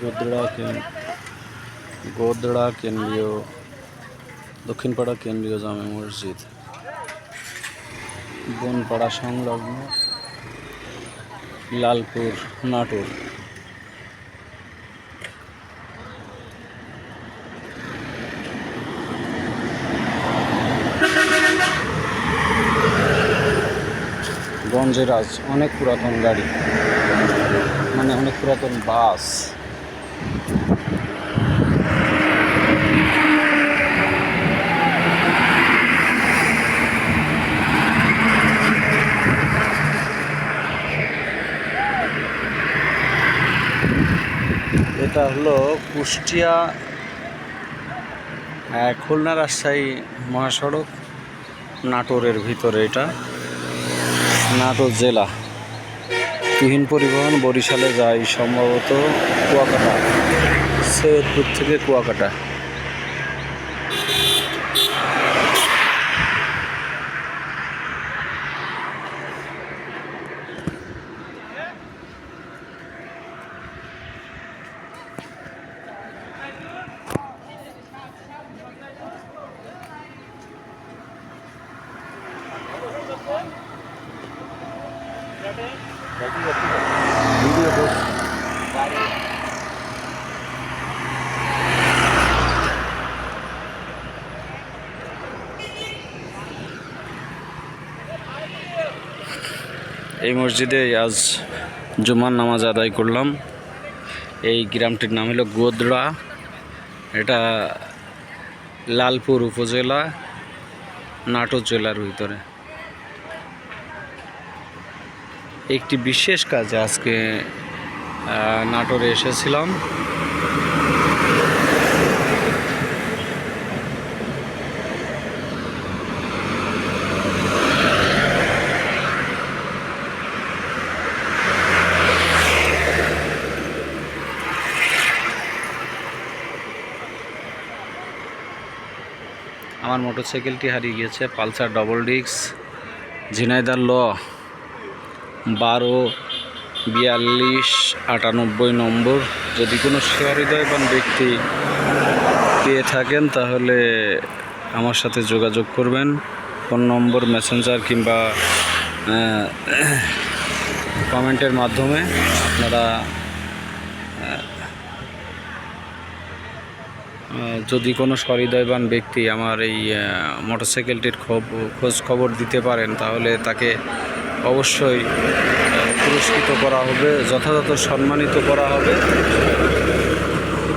গোদড়া কেন গোদড়া কেন্দ্রীয় দক্ষিণপাড়া কেন্দ্রীয় জামে মসজিদ বনপাড়া সংলগ্ন লালপুর নাটোর গঞ্জেরাজ অনেক পুরাতন গাড়ি। মানে অনেক পুরাতন বাস। এটা হলো কুষ্টিয়া খুলনা রাজশাহী মহাসড়ক, নাটোরের ভিতরে এটা। নাটোর জেলা। তুহিন পরিবহন, বরিশালে যায় সম্ভবত কুয়াকাটা, সৈয়দপুর থেকে কুয়াকাটা। এই মসজিদে আজ জুমার নামাজ আদায় করলাম। এই গ্রামটির নাম হলো গোদড়া এটা লালপুর উপজেলা, নাটোর জেলার ভিতরে। একটি বিশেষ কাজে আজকে নাটোরে এসেছিলাম। আমার মোটরসাইকেলটি হারিয়ে গিয়েছে পালসার ডবল ডিস্ক ঝিনাইদার ল। বারো, বিয়াল্লিশ, আটানব্বই নম্বর। যদি কোনো সহৃদয়বান ব্যক্তি পেয়ে থাকেন, তাহলে আমার সাথে যোগাযোগ করবেন। ফোন নম্বর, মেসেঞ্জার কিংবা কমেন্টের মাধ্যমে আপনারা যদি কোনো সহৃদয়বান ব্যক্তি আমার এই মোটরসাইকেলটির খোঁজ খবর দিতে পারেন, তাহলে তাকে অবশ্যই পুরস্কৃত করা হবে যথাযথ সম্মানিত করা হবে।